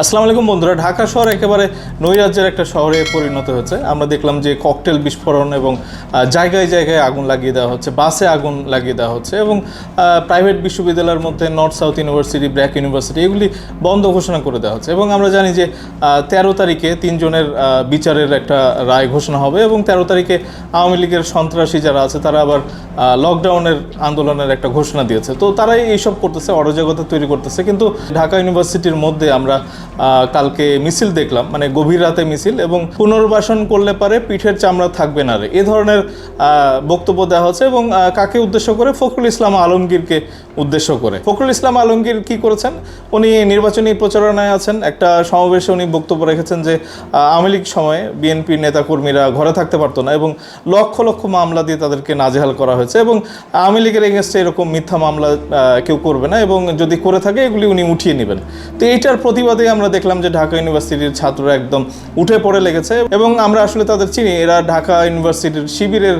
আসসালামু আলাইকুম বন্ধুরা, ঢাকা শহর একেবারে নৈরাজ্যের একটা শহরে পরিণত হয়েছে। আমরা দেখলাম যে ককটেল বিস্ফোরণ এবং জায়গায় জায়গায় আগুন লাগিয়ে দেওয়া হচ্ছে, বাসে আগুন লাগিয়ে দেওয়া হচ্ছে এবং প্রাইভেট বিশ্ববিদ্যালয়ের মধ্যে North South University, BRAC University এগুলি বন্ধ ঘোষণা করে দেওয়া হচ্ছে এবং আমরা জানি যে তেরো তারিখে তিনজনের বিচারের একটা রায় ঘোষণা হবে এবং তেরো তারিখে আওয়ামী লীগের সন্ত্রাসী যারা আছে তারা আবার লকডাউনের আন্দোলনের একটা ঘোষণা দিয়েছে। তো তারাই এইসব করতেছে, অরাজকতা তৈরি করতেছে। কিন্তু ঢাকা ইউনিভার্সিটির মধ্যে আমরা কালকে মিছিল দেখলাম মানে গভীর রাতে মিছিল, এবং পুনর্বাসন করলে পারে পিঠের চামড়া থাকবে না রে। এ ধরনের বক্তব্য দেওয়া হচ্ছে, এবং কাকে উদ্দেশ্য করে? ফখরুল ইসলাম আলমগীরকে উদ্দেশ্য করে। ফখরুল ইসলাম আলমগীর কি করেছেন? উনি নির্বাচনী প্রচারণায় আছেন। একটা সমাবেশে উনি বক্তব্য রেখেছেন যে আওয়ামী লীগ সময়ে বিএনপির নেতাকর্মীরা ঘরে থাকতে পারতো না, এবং লক্ষ লক্ষ মামলা দিয়ে তাদেরকে নাজেহাল করা হয়েছে, এবং আওয়ামী লীগের এগেনস্টে এরকম মিথ্যা মামলা কেউ করবে না, এবং যদি করে থাকে, এগুলি উনি উঠিয়ে নেবেন। তো এইটার প্রতিবাদে আমরা দেখলাম যে ঢাকা ইউনিভার্সিটির ছাত্ররা একদম উঠে পড়ে লেগেছে এবং আমরা আসলে তাদের চিনি, এরা ঢাকা ইউনিভার্সিটির শিবিরের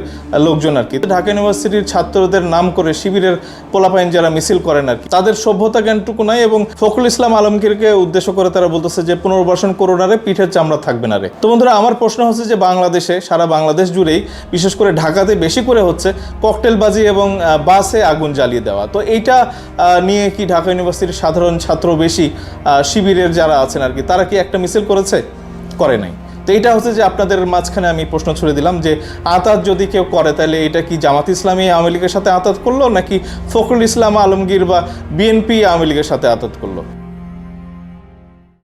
লোকজন আর কি। ঢাকা ইউনিভার্সিটির ছাত্রদের নাম করে শিবিরের পোলাপাইন যারা মিছিল করেন আর কি। তাদের সভ্যতা জ্ঞানটুকু নাই এবং ফখরুল ইসলাম আলমগীরকে উদ্দেশ্য করে তারা বলতেছে যে, পুনর্বাসন করোনা রে পিঠের চামড়া থাকবে না রে। তো বন্ধুরা, আমার প্রশ্ন হচ্ছে যে, বাংলাদেশে, সারা বাংলাদেশ জুড়েই, বিশেষ করে ঢাকাতে বেশি করে হচ্ছে ককটেলবাজি এবং বাসে আগুন জ্বালিয়ে দেওয়া। তো এইটা নিয়ে কি ঢাকা ইউনিভার্সিটির সাধারণ ছাত্র বেশি শিবিরের যারা আছেন আর কি, তারা কি একটা মিছিল করেছে? করে নাই। তো এইটা হচ্ছে যে আপনাদের মাঝখানে আমি প্রশ্ন ছুড়ে দিলাম যে আতাত যদি কেউ করে, তাহলে এটা কি জামাত ইসলামী আওয়ামী লীগের সাথে আতাত করল, নাকি ফখরুল ইসলাম আলমগীর বা বিএনপি আওয়ামী লীগের সাথে আতাত করল?